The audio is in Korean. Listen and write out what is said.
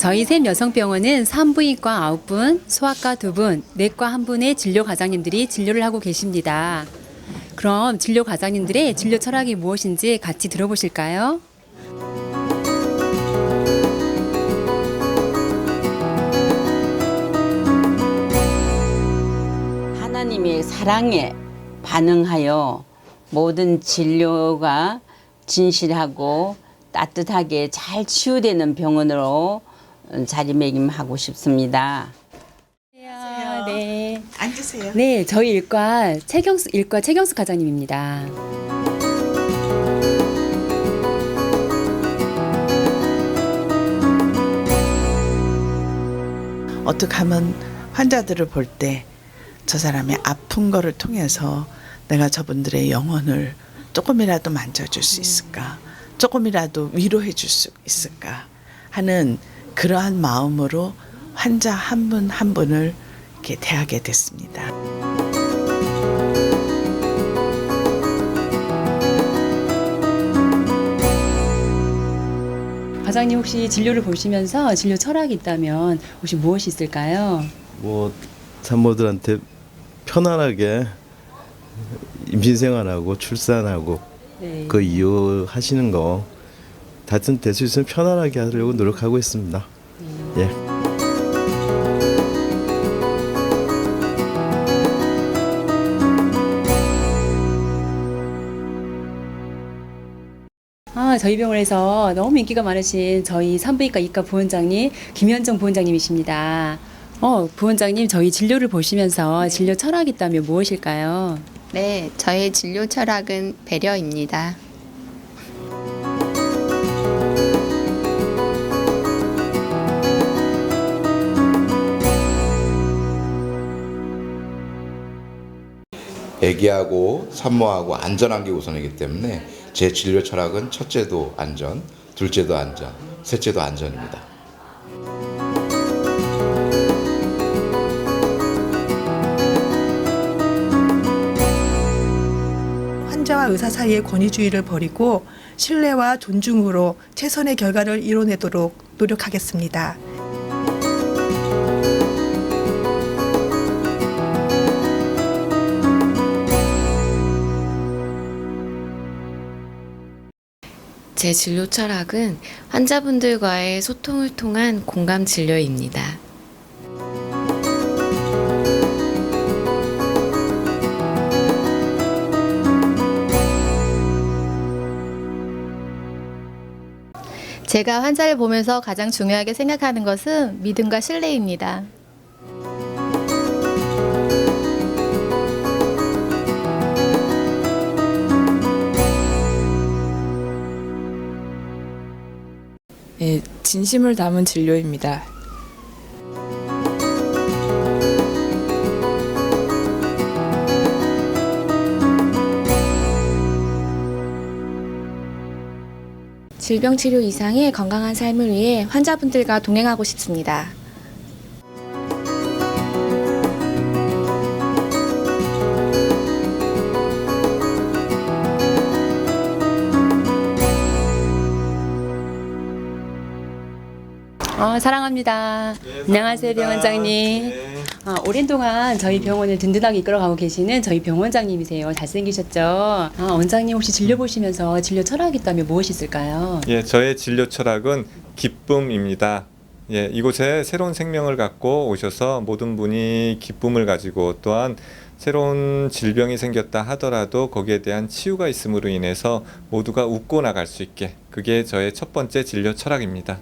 저희 샘 여성병원은 산부인과 9분, 소아과 2분, 내과 1분의 진료 과장님들이 진료를 하고 계십니다. 그럼 진료 과장님들의 진료 철학이 무엇인지 같이 들어보실까요? 하나님의 사랑에 반응하여 모든 진료가 진실하고 따뜻하게 잘 치유되는 병원으로 자리매김하고 싶습니다. 안녕하세요. 네. 앉으세요. 네, 저희 일과 최경수 일과 최경수 과장님입니다. 어떻게 하면 환자들을 볼 때 저 사람의 아픈 거를 통해서 내가 저분들의 영혼을 조금이라도 만져줄 수 있을까? 조금이라도 위로해 줄 수 있을까? 하는 그러한 마음으로 환자 한분한 분을 이렇게 대하게 됐습니다. 과장님 혹시 진료를 보시면서 진료 철학이 있다면 혹시 무엇이 있을까요? 뭐 산모들한테 편안하게 임신 생활하고 출산하고 네. 그 이후 하시는 거 다튼 될수 있으면 편안하게 하려고 노력하고 있습니다. 예. 아, 저희 병원에서 너무 인기가 많으신 저희 산부인과 이과 부원장님 김현정 부원장님이십니다. 어, 부원장님 저희 진료를 보시면서 진료 철학이 있다면 무엇일까요? 네, 저의 진료 철학은 배려입니다. 애기하고 산모하고 안전한 게 우선이기 때문에 제 진료 철학은 첫째도 안전, 둘째도 안전, 셋째도 안전입니다. 환자와 의사 사이의 권위주의를 버리고 신뢰와 존중으로 최선의 결과를 이뤄내도록 노력하겠습니다. 제 진료 철학은 환자분들과의 소통을 통한 공감 진료입니다. 제가 환자를 보면서 가장 중요하게 생각하는 것은 믿음과 신뢰입니다. 진심을 담은 진료입니다. 질병 치료 이상의 건강한 삶을 위해 환자분들과 동행하고 싶습니다. 어, 사랑합니다. 안녕하세요, 병원장님. 아, 오랜 동안 저희 병원을 든든하게 이끌어가고 계시는 저희 병원장님이세요. 잘생기셨죠? 아, 원장님 혹시 진료 보시면서 진료 철학이 있다면 무엇이 있을까요? 예, 저의 진료 철학은 기쁨입니다. 예, 이곳에 새로운 생명을 갖고 오셔서 모든 분이 기쁨을 가지고 또한 새로운 질병이 생겼다 하더라도 거기에 대한 치유가 있음으로 인해서 모두가 웃고 나갈 수 있게 그게 저의 첫 번째 진료 철학입니다.